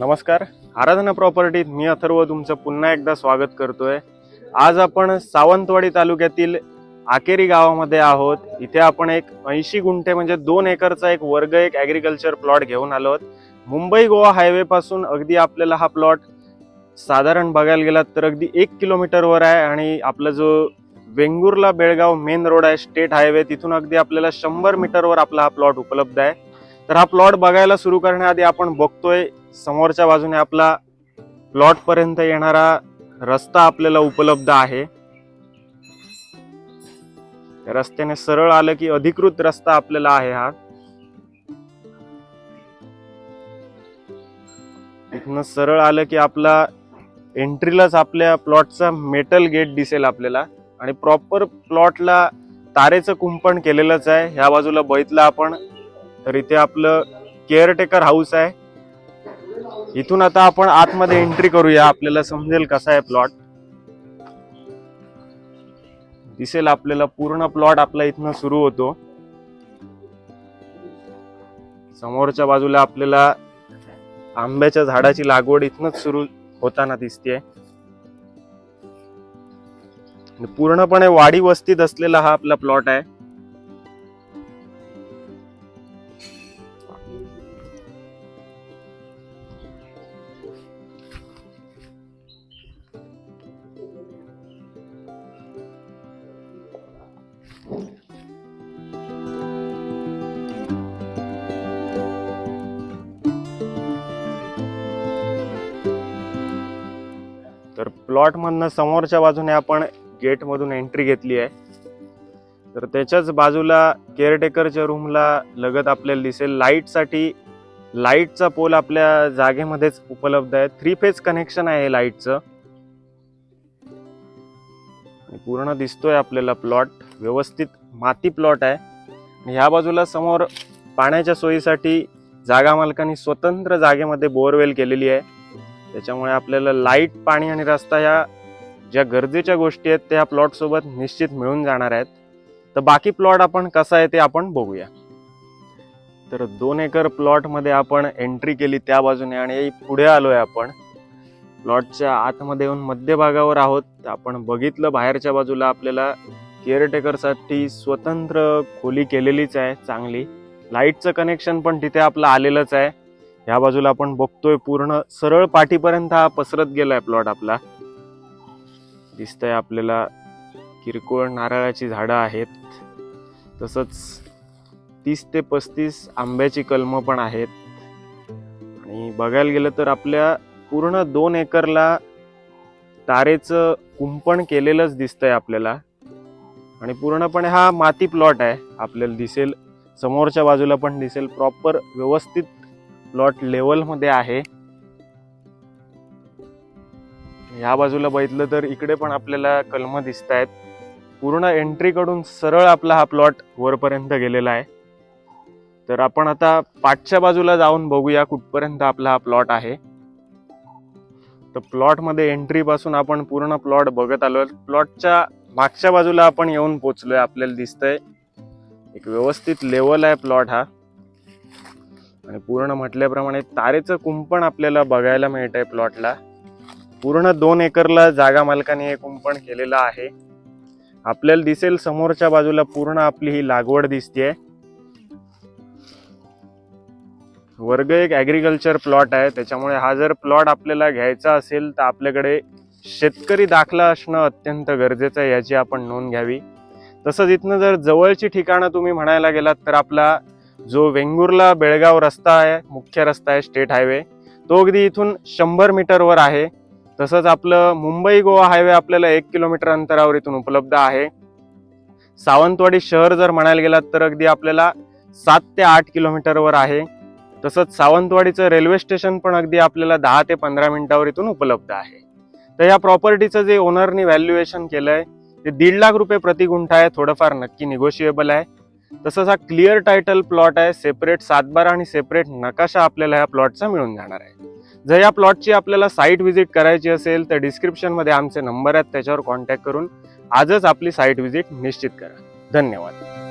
नमस्कार. आराधना प्रॉपर्टीत मी अथर्व तुमचं पुन्हा एकदा स्वागत करतोय. आज आपण सावंतवाडी तालुक्यातील आकेरी गावामध्ये आहोत. इथे आपण एक ऐंशी गुंठे म्हणजे दोन एकरचा एक वर्ग एक ॲग्रिकल्चर प्लॉट घेऊन आलो आहोत. मुंबई गोवा हायवे पासून अगदी आपल्याला हा प्लॉट साधारण बघायला गेलात तर अगदी एक किलोमीटरवर आहे आणि आपला जो वेंगुर्ला बेळगाव मेन रोड आहे स्टेट हायवे तिथून अगदी आपल्याला शंभर मीटरवर आपला हा प्लॉट उपलब्ध आहे. तर हा प्लॉट बघायला सुरू करण्याआधी आपण बघतोय समोरच्या बाजूने आपला प्लॉट पर्यंत येणारा रस्ता आपल्याला उपलब्ध आहे. रस्त्याने सरळ आलं की अधिकृत रस्ता आपल्याला आहे हा. इथनं सरळ आलं की आपला एंट्रीलाच आपल्या प्लॉटचा मेटल गेट दिसेल आपल्याला. आणि प्रॉपर प्लॉटला तारेचं कुंपण केलेलंच आहे. ह्या बाजूला बघितलं आपण. तर इथे आपलं केअरटेकर हाऊस आहे. इथून आता आपण आतमध्ये एंट्री करूया. आपल्याला समजेल कसा आहे प्लॉट दिसेल आपल्याला पूर्ण प्लॉट आपला इथनं सुरू होतो. समोरच्या बाजूला आपल्याला आंब्याच्या झाडाची लागवड इथनच सुरू होताना दिसते पूर्णपणे वाडी वस्तीत असलेला हा आपला प्लॉट आहे. तर प्लॉटमधनं समोरच्या बाजूने आपण गेट मधून एंट्री घेतली आहे. तर त्याच्याच बाजूला केअरटेकरच्या रूमला लगत आपल्याला दिसेल. लाईटसाठी लाईटचा पोल आपल्या जागेमध्येच उपलब्ध आहे. थ्री फेज कनेक्शन आहे लाईटचं पूर्ण दिसतोय आपल्याला प्लॉट व्यवस्थित माती प्लॉट आहे. ह्या बाजूला समोर पाण्याच्या सोयीसाठी जागा मालकांनी स्वतंत्र जागेमध्ये बोरवेल केलेली आहे. त्याच्यामुळे आपल्याला लाइट पाणी आणि रस्ता या ज्या गरजेच्या गोष्टी आहेत त्या प्लॉटसोबत निश्चित मिळून जाणार आहेत. तर बाकी प्लॉट आपण कसा आहे ते आपण बघूया. तर दोन एकर प्लॉटमध्ये आपण एंट्री केली त्या बाजूने आणि पुढे आलो आहे आपण प्लॉटच्या आतमध्ये येऊन मध्यभागावर आहोत. आपण बघितलं बाहेरच्या बाजूला आपल्याला केअरटेकरसाठी स्वतंत्र खोली केलेलीच आहे चांगली. लाईटचं कनेक्शन पण तिथे आपलं आलेलंच आहे. ह्या बाजूला आपण बघतोय पूर्ण सरळ पाठीपर्यंत हा पसरत गेलाय प्लॉट आपला. दिसतंय आपल्याला किरकोळ नारळाची झाडं आहेत. तसंच तीस ते पस्तीस आंब्याची कलमं पण आहेत. आणि बघायला गेलं तर आपल्या पूर्ण दोन एकरला तारेचं कुंपण केलेलंच दिसतंय आपल्याला. आणि पूर्णपणे हा माती प्लॉट आहे. आपल्याला दिसेल समोरच्या बाजूला पण दिसेल प्रॉपर व्यवस्थित प्लॉट लेवलमध्ये आहे. ह्या बाजूला बघितलं तर इकडे पण आपल्याला कलम दिसत आहेत पूर्ण एंट्रीकडून सरळ आपला हा प्लॉट वरपर्यंत गेलेला आहे. तर आपण आता पाठच्या बाजूला जाऊन बघूया कुठपर्यंत आपला हा प्लॉट आहे. तर प्लॉटमध्ये एंट्रीपासून आपण पूर्ण प्लॉट बघत आलो प्लॉटच्या मागच्या बाजूला आपण येऊन पोचलोय आपल्याला दिसतंय. एक व्यवस्थित लेवल आहे प्लॉट हा. आणि पूर्ण म्हटल्याप्रमाणे तारेचं कुंपण आपल्याला बघायला मिळत आहे प्लॉटला पूर्ण दोन एकरला जागा मालकाने हे कुंपण केलेलं आहे. आपल्याला दिसेल समोरच्या बाजूला पूर्ण आपली ही लागवड दिसतेय. वर्ग एक ॲग्रिकल्चर प्लॉट आहे त्याच्यामुळे हा जर प्लॉट आपल्याला घ्यायचा असेल तर आपल्याकडे शेतकरी दाखला असणं अत्यंत गरजेचं आहे याची आपण नोंद घ्यावी. तसंच इथनं जर जवळची ठिकाणं तुम्ही म्हणायला गेलात तर आपला जो वेंगुर्ला बेळगाव रस्ता आहे मुख्य रस्ता आहे स्टेट हायवे तो अगदी इथून शंभर मीटरवर आहे. तसंच आपलं मुंबई गोवा हायवे आपल्याला एक किलोमीटर अंतरावर इथून उपलब्ध आहे. सावंतवाडी शहर जर म्हणायला गेलात तर अगदी आपल्याला सात ते आठ किलोमीटरवर आहे. तसंच सावंतवाडीचं रेल्वे स्टेशन पण अगदी आपल्याला दहा ते पंधरा मिनिटावर इथून उपलब्ध आहे. तर या प्रॉपर्टीचं जे ओनरनी व्हॅल्युएशन केलं आहे ते दीड लाख रुपये प्रति गुंठा आहे थोडंफार नक्की निगोशिएबल आहे. तसंच हा क्लिअर टायटल प्लॉट आहे सेपरेट सातबारा आणि सेपरेट नकाशा आपल्याला या प्लॉटचा मिळून जाणार आहे. जर या प्लॉटची आपल्याला साईट व्हिजिट करायची असेल तर डिस्क्रिप्शनमध्ये आमचे नंबर आहेत त्याच्यावर कॉन्टॅक्ट करून आजच आपली साईट व्हिजिट निश्चित करा. धन्यवाद.